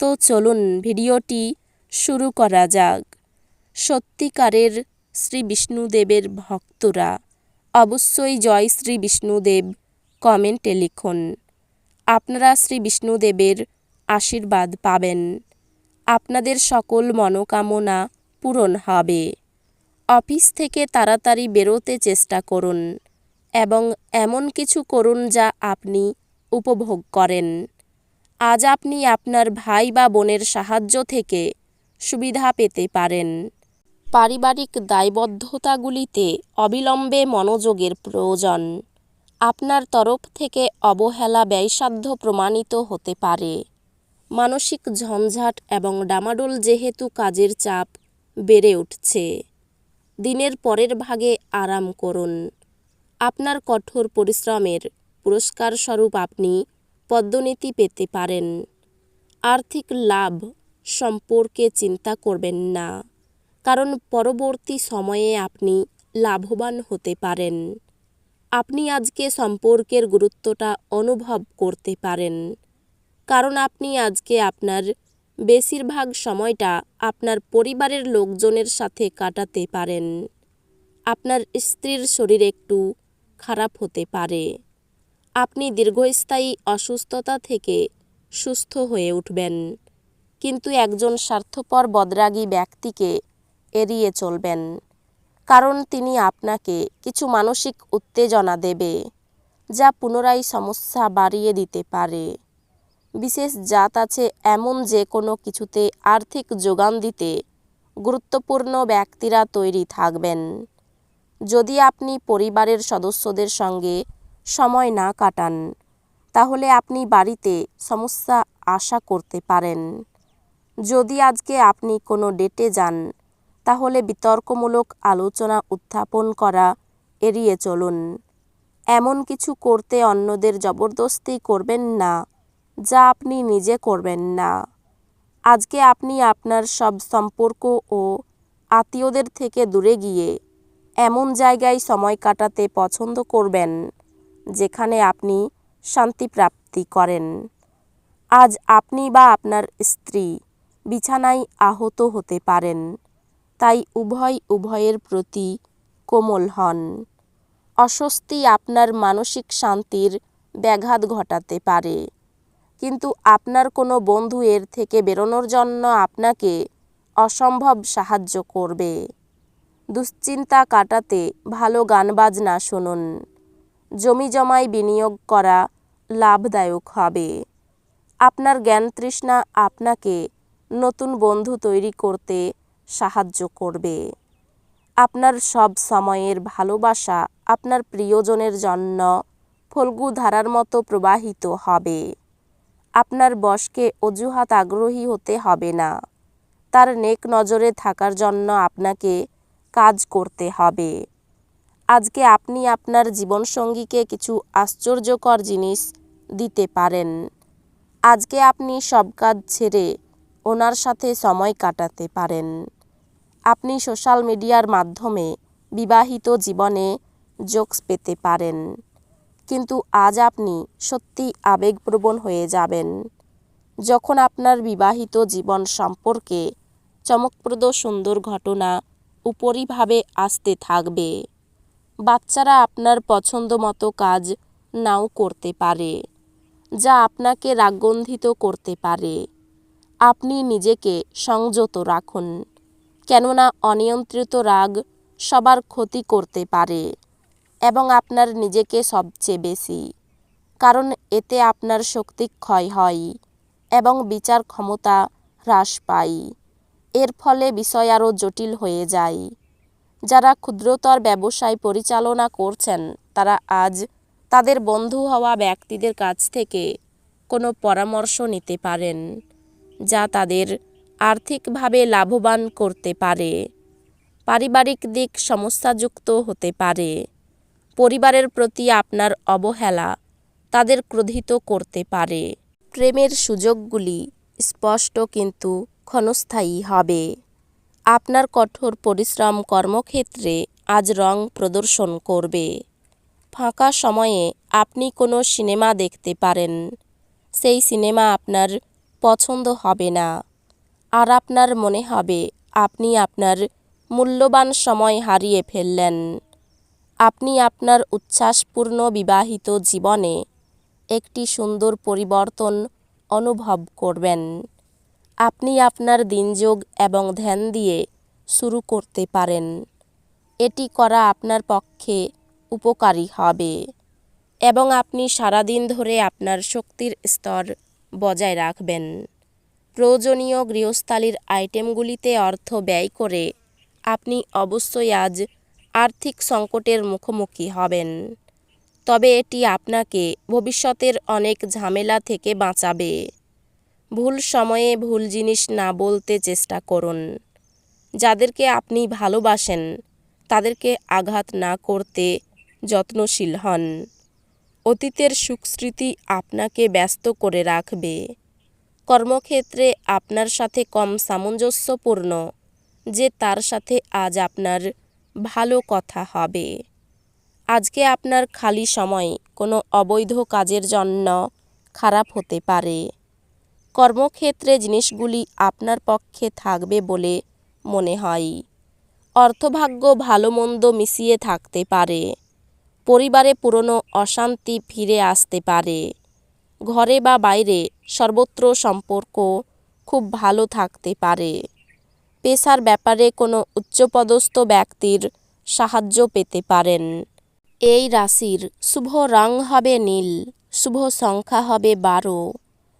তো চলুন ভিডিওটি শুরু করা যাক। সত্যিকারের শ্রী বিষ্ণুদেবের ভক্তরা, অবশ্যই জয় শ্রী বিষ্ণুদেব কমেন্টে লিখুন। আপনারা শ্রী বিষ্ণুদেবের আশীর্বাদ পাবেন। আপনাদের সকল মনোকামনা পূরণ হবে। অফিস থেকে তাড়াতাড়ি বেরোতে চেষ্টা করুন এবং এমন কিছু করুন যা আপনি উপভোগ করেন। আজ আপনি আপনার ভাই বা বোনের সাহায্য থেকে সুবিধা পেতে পারেন। পারিবারিক দায়বদ্ধতাগুলিতে অবিলম্বে মনোযোগের প্রয়োজন। আপনার তরফ থেকে অবহেলা ব্যয়সাধ্য প্রমাণিত হতে পারে। মানসিক ঝঞ্ঝাট এবং ডামাডোল যেহেতু কাজের চাপ বেড়ে উঠছে। দিনের পরের ভাগে আরাম করুন। আপনার কঠোর পরিশ্রমের পুরস্কার স্বরূপ আপনি পদ্মনীতি পেতে পারেন। আর্থিক লাভ সম্পর্কে চিন্তা করবেন না, কারণ পরবর্তী সময়ে আপনি লাভবান হতে পারেন। আপনি আজকে সম্পর্কের গুরুত্বটা অনুভব করতে পারেন, কারণ আপনি আজকে আপনার বেশিরভাগ সময়টা আপনার পরিবারের লোকজনের সাথে কাটাতে পারেন। আপনার স্ত্রীর শরীর একটু খারাপ হতে পারে। আপনি দীর্ঘস্থায়ী অসুস্থতা থেকে সুস্থ হয়ে উঠবেন। কিন্তু একজন স্বার্থপর বদরাগী ব্যক্তিকে এড়িয়ে চলবেন। কারণ তিনি আপনাকে কিছু মানসিক উত্তেজনা দেবে, যা পুনরায় সমস্যা বাড়িয়ে দিতে পারে। বিশেষ জাত আছে এমন যে কোনো কিছুতে আর্থিক যোগান দিতে গুরুত্বপূর্ণ ব্যক্তিরা তৈরি থাকবেন। যদি আপনি পরিবারের সদস্যদের সঙ্গে সময় না কাটান। তাহলে আপনি বাড়িতে সমস্যা আশা করতে পারেন। যদি আজকে আপনি কোনো ডেটে যান, তাহলে বিতর্কমূলক আলোচনা উত্থাপন করা এড়িয়ে চলুন। এমন কিছু করতে অন্যদের জবরদস্তি করবেন না, যা আপনি নিজে করবেন না। আজকে আপনি আপনার সব সম্পর্ক ও আত্মীয়দের থেকে দূরে গিয়ে এমন জায়গায় সময় কাটাতে পছন্দ করবেন। যেখানে আপনি শান্তি প্রাপ্তি করেন। আজ আপনি বা আপনার স্ত্রী বিছানায় আহত হতে পারেন, তাই উভয় উভয়ের প্রতি কোমল হন। অস্বস্তি আপনার মানসিক শান্তির ব্যাঘাত ঘটাতে পারে। কিন্তু আপনার কোনো বন্ধু এর থেকে বেরোনোর জন্য আপনাকে অসম্ভব সাহায্য করবে। দুশ্চিন্তা কাটাতে ভালো গান বাজনা শুনুন। জমি জমায় বিনিয়োগ করা লাভদায়ক হবে। আপনার জ্ঞান তৃষ্ণা আপনাকে নতুন বন্ধু তৈরি করতে সাহায্য করবে। আপনার সব সময়ের ভালোবাসা আপনার প্রিয়জনের জন্য ফল্গু ধারার মতো প্রবাহিত হবে। আপনার বসকে অজুহাত আগ্রহী হতে হবে না। তার নেক নজরে থাকার জন্য আপনাকে কাজ করতে হবে। আজকে আপনি আপনার জীবনসঙ্গীকে কিছু আশ্চর্যকর জিনিস দিতে পারেন। আজকে আপনি সব কাজ ছেড়ে ওনার সাথে সময় কাটাতে পারেন। আপনি সোশ্যাল মিডিয়ার মাধ্যমে বিবাহিত জীবনে জোকস পেতে পারেন। কিন্তু আজ আপনি সত্যি আবেগপ্রবণ হয়ে যাবেন। যখন আপনার বিবাহিত জীবন সম্পর্কে চমকপ্রদ সুন্দর ঘটনা উপরিভাবে আসতে থাকবে। বাচ্চারা আপনার পছন্দ মতো কাজ নাও করতে পারে, যা আপনাকে রাগগন্ধিত করতে পারে। আপনি নিজেকে সংযত রাখুন, কেননা অনিয়ন্ত্রিত রাগ সবার ক্ষতি করতে পারে এবং আপনার নিজেকে সবচেয়ে বেশি, কারণ এতে আপনার শক্তি ক্ষয় হয় এবং বিচার ক্ষমতা হ্রাস পায়। এর ফলে বিষয় আরও জটিল হয়ে যায়। যারা ক্ষুদ্রতর ব্যবসায় পরিচালনা করছেন, তারা আজ তাদের বন্ধু হওয়া ব্যক্তিদের কাছ থেকে কোনো পরামর্শ নিতে পারেন, যা তাদের আর্থিকভাবে লাভবান করতে পারে। পারিবারিক দিক সমস্যাযুক্ত হতে পারে। পরিবারের প্রতি আপনার অবহেলা তাদের ক্রোধিত করতে পারে। প্রেমের সুযোগগুলি স্পষ্ট কিন্তু ক্ষণস্থায়ী হবে। আপনার কঠোর পরিশ্রম কর্মক্ষেত্রে আজ রং প্রদর্শন করবে। ফাঁকা সময়ে আপনি কোনো সিনেমা দেখতে পারেন। সেই সিনেমা আপনার পছন্দ হবে না। আর আপনার মনে হবে আপনি আপনার মূল্যবান সময় হারিয়ে ফেললেন। আপনি আপনার উচ্ছ্বাসপূর্ণ বিবাহিত জীবনে একটি সুন্দর পরিবর্তন অনুভব করবেন। আপনি আপনার দিনযোগ এবং ধ্যান দিয়ে শুরু করতে পারেন। এটি করা আপনার পক্ষে উপকারী হবে এবং আপনি সারাদিন ধরে আপনার শক্তির স্তর বজায় রাখবেন। প্রয়োজনীয় গৃহস্থালির আইটেমগুলিতে অর্থ ব্যয় করে আপনি অবশ্যই আজ আর্থিক সংকটের মুখোমুখি হবেন। তবে এটি আপনাকে ভবিষ্যতের অনেক ঝামেলা থেকে বাঁচাবে। ভুল সময়ে ভুল জিনিস না বলতে চেষ্টা করুন। যাদেরকে আপনি ভালোবাসেন, তাদেরকে আঘাত না করতে যত্নশীল হন। অতীতের সুখস্মৃতি আপনাকে ব্যস্ত করে রাখবে। কর্মক্ষেত্রে আপনার সাথে কম সামঞ্জস্যপূর্ণ, যে তার সাথে আজ আপনার ভালো কথা হবে। আজকে আপনার খালি সময় কোনো অবৈধ কাজের জন্য খারাপ হতে পারে। কর্মক্ষেত্রে জিনিসগুলি আপনার পক্ষে থাকবে বলে মনে হয়। অর্থভাগ্য ভালো মন্দ মিশিয়ে থাকতে পারে। পরিবারে পুরনো অশান্তি ফিরে আসতে পারে। ঘরে বা বাইরে সর্বত্র সম্পর্ক খুব ভালো থাকতে পারে। পেশার ব্যাপারে কোনো উচ্চপদস্থ ব্যক্তির সাহায্য পেতে পারেন। এই রাশির শুভ রং হবে নীল, শুভ সংখ্যা হবে বারো।